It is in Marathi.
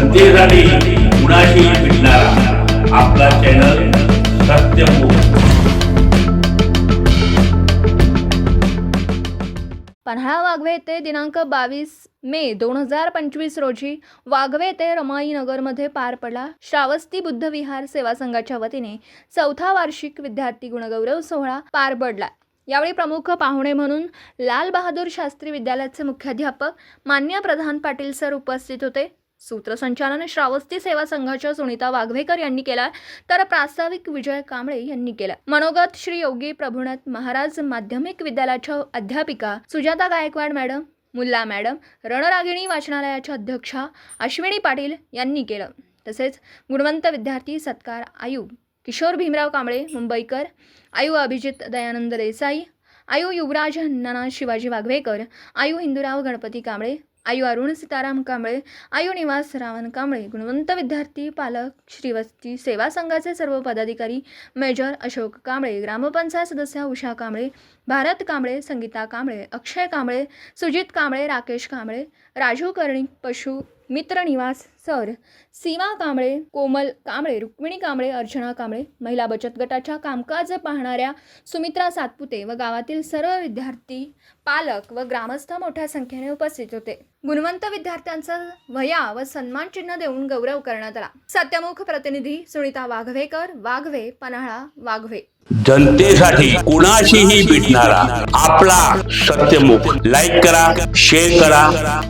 जनतेसाठी कुणाशी भेटणारा. आपला चॅनल पन्हाळा वाघवे येथे दिनांक बावीस मे दोन हजार पंचवीस रोजी वाघवे येथे रमाई नगरमध्ये पार पडला. श्रावस्ती बुद्ध विहार सेवा संघाच्या वतीने चौथा वार्षिक विद्यार्थी गुणगौरव सोहळा पार पडला. यावेळी प्रमुख पाहुणे म्हणून लाल बहादूर शास्त्री विद्यालयाचे मुख्याध्यापक मान्य प्रधान पाटील सर उपस्थित होते. सूत्रसंचालन श्रावस्ती सेवा संघाच्या सुनीता वाघवेकर यांनी केला तर प्रास्ताविक विजय कांबळे यांनी केला. मनोगत श्री योगी प्रभुनाथ महाराज माध्यमिक विद्यालयाच्या अध्यापिका सुजाता गायकवाड मॅडम मुल्ला मॅडम रणरागिणी वाचनालयाच्या अध्यक्षा अश्विनी पाटील यांनी केलं. तसेच गुणवंत विद्यार्थी सत्कार आयु किशोर भीमराव कांबळे मुंबईकर आयु अभिजित दयानंद देसाई आयु युवराज नाना शिवाजी वाघवेकर आयु हिंदूराव गणपती कांबळे आयु अरुण सीताराम कांबळे आयु निवास रावण कांबळे गुणवंत विद्यार्थी पालक श्रीवस्ती सेवा संघाचे सर्व पदाधिकारी मेजर अशोक कांबळे ग्रामपंचायत सदस्य उषा कांबळे भारत कांबळे संगीता कांबळे अक्षय कांबळे सुजित कांबळे राकेश कांबळे राजू कर्णिक पशु मित्रनिवास सर सीमा कांबळे कोमल कांबळे रुक्मिणी कांबळे अर्चना कांबळे महिला बचत गटाच्या कामकाज पाहणाऱ्या सुमित्रा सातपुते व गावातील सर्व विद्यार्थी पालक व ग्रामस्थ मोठ्या संख्येने उपस्थित होते. गुणवंत विद्यार्थ्यांचा वया व सन्मान चिन्ह देऊन गौरव करण्यात आला. सत्यमुख प्रतिनिधी सुनीता वाघवेकर वाघवे पन्हाळा वाघवे. जनतेसाठी कुणाशीही भेटणारा आपला सत्यमुख. लाईक करा शेअर करा